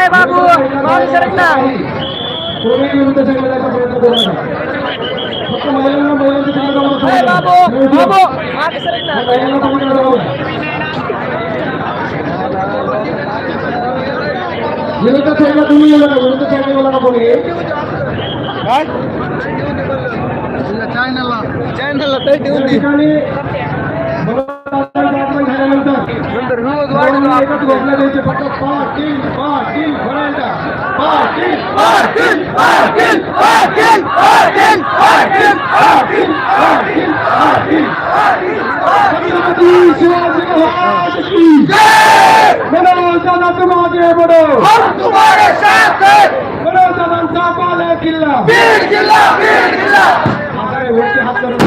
আরে বাবু মানুষের না। বাবু বাবু মানুষের না। যেটা চাইলে তুমি এলাকা যেটা চাইলে এলাকা বলি চ্যানেল চ্যানেল তাই দিউনি नंतर रोज एकच घोषणा द्यायची. फक्त पाटील पाटील म्हणायचा पाटील पाटील पाटील पाटील पाटील पाटील पाटील पाटील पाटील छत्रपती शिवाजी महाराज की जय! बडो दादा तुम आगे बडो हम तुम्हारे साथ हैं बडो दादांचा पाले किल्ला. बीड किल्ला बीड किल्ला वरती हात करून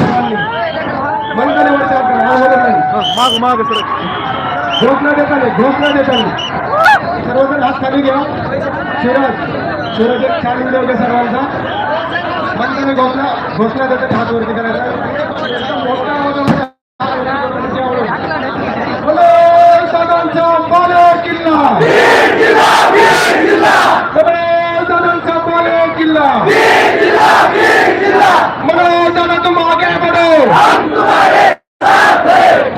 मंदाने वरती हात करा माग माग सरक घोषणा देता नाही घोषणा देता नाही सर्वजण हात खाली घ्या सूरज सूरज एक छान व्हिडिओ घ्या सर्वांचा मंत्राने घोषणा घोषणा देतात हात वरती करायचा मोठा आवाजामध्ये किला मगर जाना तुम आगे बढ़ो हम तुम्हारे साथ हैं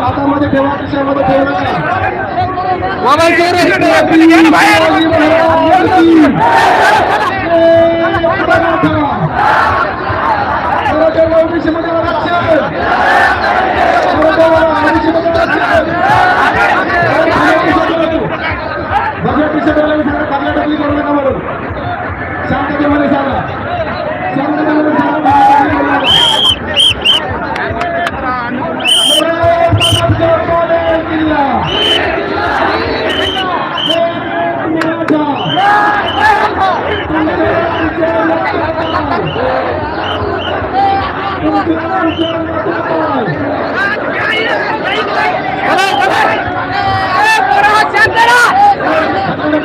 हातामध्ये ठेवा खिशामध्ये ठेवू नका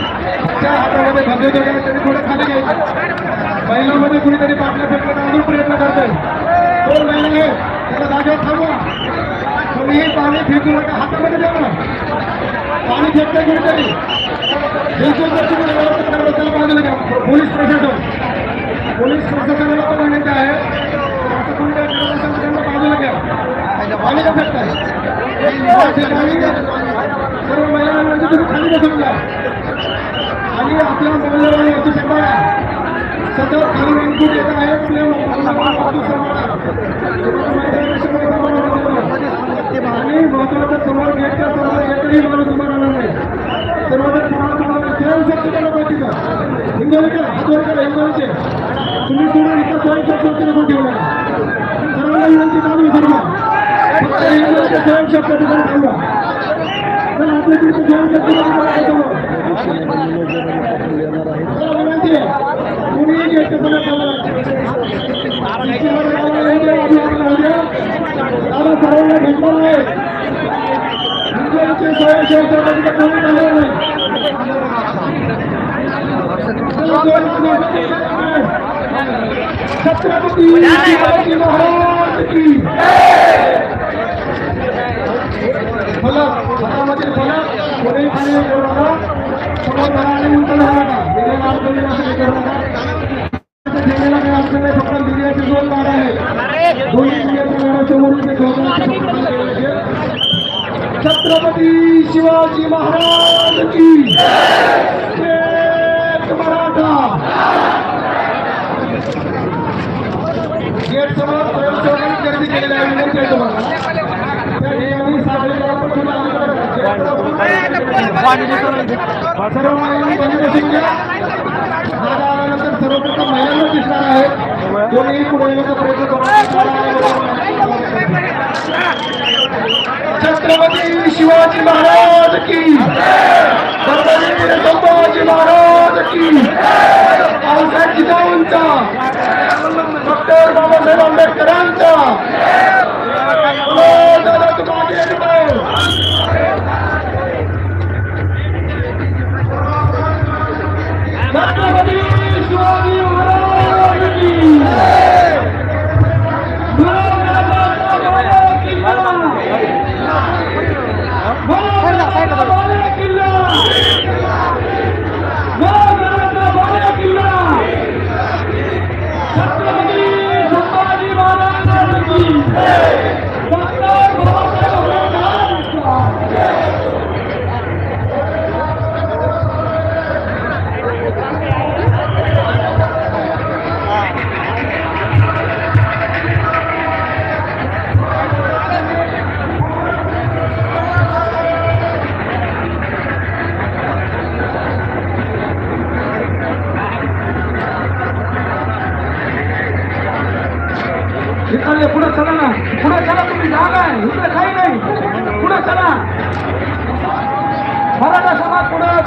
हातामध्ये ध्वज आहे त्यांनी थोडं खाली घ्यायचं महिलांमध्ये कुणीतरी बाटल्या फेकण्याचा अजून प्रयत्न करतोय दोन महिला आहे त्याला जागेवर थांबवा कोणीही पाणी फेकू नका. हातामध्ये देऊ पाणी फेकता कुणीतरी बिलकुल पोलीस प्रशासन। पोलीस प्रशासनाला पण विनंती आहे असं बाजूला घ्या पाणी का फेकताय सर्व महिलांना तुम्ही खाली बसून घ्या आणि आपल्या मुलाला याची शंका सतत खाली इनपुट येत आहे आपल्या आणि महत्वाचं समोर गेटच्या समोर एकही माणूस उभा राहणार नाही सर्वजण समोर तुम्हाला स्वयंशक्ती केलं पाहिजे का हिंगोलीचे हातवर करा हिंगोलीचे तुम्ही सोडून इथं स्वयंशक्ती नको ठेवू नका सर्वांना विनंती चालू सर्व फक्त हिंगोलीचे स्वयंशक्ती ठिकाणी थांबा पण आपल्या तिथे स्वयंशक्ती मला विनंती आहे कुणीही गेटच्या समोर थांबा सर्वांना भेटणार आहे हिंगोलीचे स्वयंसेवक कोणी झालेलं नाही छत्रपती शिवाजी महाराज की फलक हातामधील फलक कोणी खाली करू नका समोर धरा आणि उलटं धरू नका दिलेला अडचणी असं करू नका ठेवलेला अडचण नाही फक्त दिव्याची दोन गाड्या आहेत. दोन्ही ठेवतात छत्रपती शिवाजी महाराज की मराठा. गेट समोर स्वयंसेवकांनी गर्दी केलेली आहे विनंती आहे तुम्हाला. सर्व महिलांनी बंद बसून घ्या. दादा आल्यानंतर सर्वप्रथम महिलांना दिसणार आहे. कोणीही पुढे येण्याचा प्रयत्न करणार छत्रपती शिवाजी महाराज की छत्रपती संभाजी महाराज की पावसाळ्यात जिजाऊंचा डॉक्टर बाबासाहेब आंबेडकरांचा.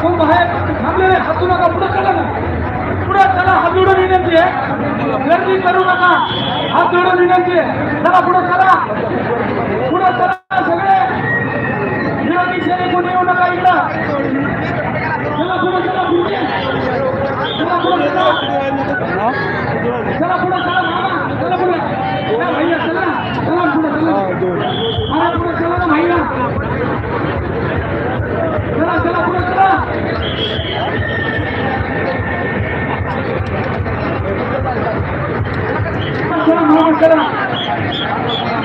खूप आहे. थांबलेले हसू नका. पुढे चला ना. पुढे चला. हात जोडून विनंती आहे. गर्दी करू नका. हात जोडून विनंती आहे. चला पुढे चला. पुढे चला सगळे. विरोधी सेने कोणी येऊ नका इकडं चला पुढे चला. पुढे. चला पुढे चला. चला पुढे चला. चला पुढे चला. भैया चला चला. पुढे चला. मामा पुढे चला ना भैया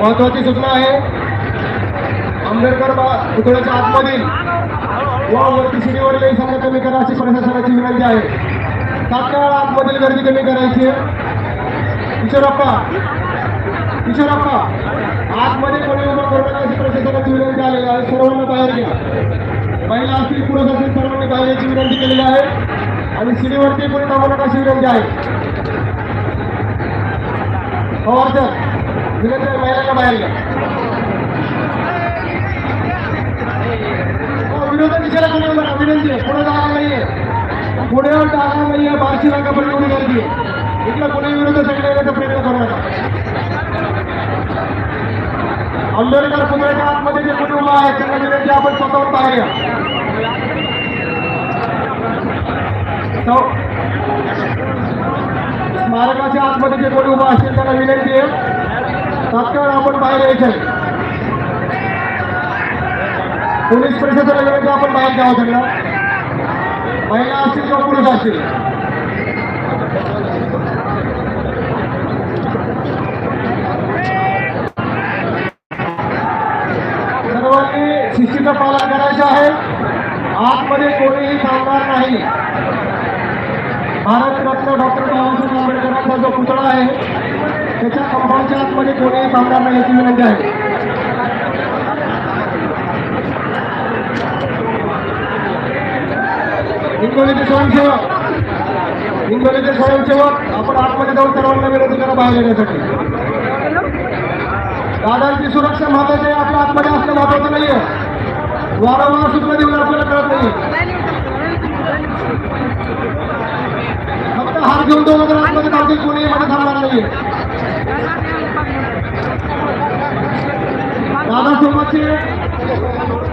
महत्वाची सूचना आहे. आंबेडकर बा- पुतळ्याच्या आतमधील व वरती शिडीवरील संख्या कमी करा अशी प्रशासनाची विनंती आहे. तात्काळ आतमधील गर्दी कमी करायची आहे. किशोरप्पा किशोरप्पा आतमध्ये कोणी उभं करू नका अशी प्रशासनाची विनंती आलेली आहे. सर्वांना बाहेर घ्या. महिला असतील पुरुष असतील सर्वांनी बाहेर याची विनंती केलेली आहे. आणि शिडीवरती कोणी थांबू नका अशी विनंती आहे. पवार सर विनंती बाहेर घ्या हो, कोणी विनंती आहे. पुढे जागा नाहीये. पुढे जागा नाहीये. बारशी पण एवढी गर्दी आहे. इकडे पुणे सगळे येण्याचा प्रयत्न करू नका आंबेडकर आतमध्ये जे कोणी उभा आहे त्यांना विनंती आपण स्वतःहून स्मारकाच्या आतमध्ये जे कोणी उभा असेल त्यांना विनंती आहे. तात्काळ आपण बाहेर आहे पोलीस प्रशासनाला विनंती आपण बाहेर घ्यावं त्यांना महिला असतील किंवा पुरुष असतील सर्वांनी शिस्तीचं पालन करायचं आहे आतमध्ये भारतरत्न डॉक्टर बाबासाहेब आंबेडकरांचा जो पुतळा आहे त्याच्या कंपाऊंडच्या आतमध्ये कोणीही सामना नाही याची विनंती आहे. हिंगोलीचे स्वयंसेवक. हिंगोलीचे स्वयंसेवक आपण आतमध्ये जाऊन सर्वांना विनंती करा बाहेर येण्यासाठी. दादांची सुरक्षा महत्वाची आहे आपल्या आतमध्ये असणं महत्वाचं नाहीये. वारंवार सूचना देऊन आपल्याला कळत नाही फक्त हात घेऊन दोन हजार आतमध्ये जातील कोणी मध्ये थांबणार नाहीये. दादा सोबतचे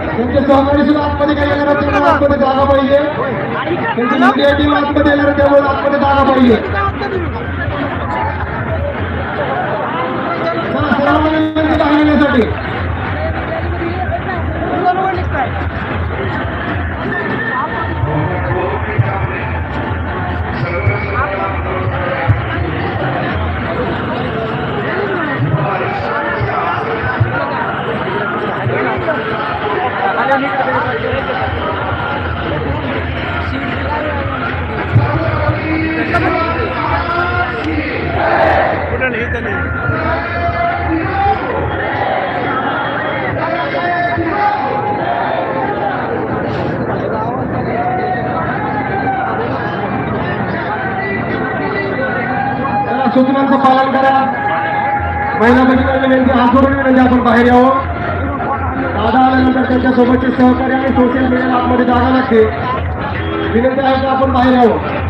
त्यांचे सहकारी सुद्धा आतमध्ये काही येणार त्यांना आतमध्ये जागा पाहिजे. त्यांची मीडिया टीम आतमध्ये येणार त्यामुळे आतमध्ये जागा पाहिजे. सूचनांचं पालन करा. महिला भगिनीला विनंती हात जोडून विनंती आपण बाहेर यावं. दादा आल्यानंतर त्यांच्या सोबतचे सहकारी आणि सोशल मीडिया आतमध्ये जागा लागते. विनंती आहे की आपण बाहेर यावं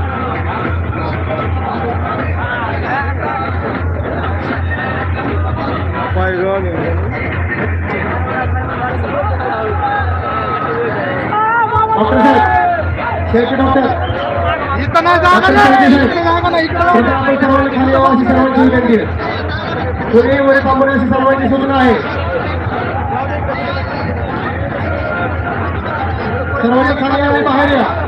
डॉक्टर साहेब शेळके डॉक्टर. इथं नाही जागा नाही. इकडे जागा नाही. इकडे सध्या आपण सर्वांनी खाली यावं अशी सर्वांची विनंती आहे. कोणी वर थांबवण्याची सर्वांची सूचना आहे. सर्वांनी खाली या आणि बाहेर या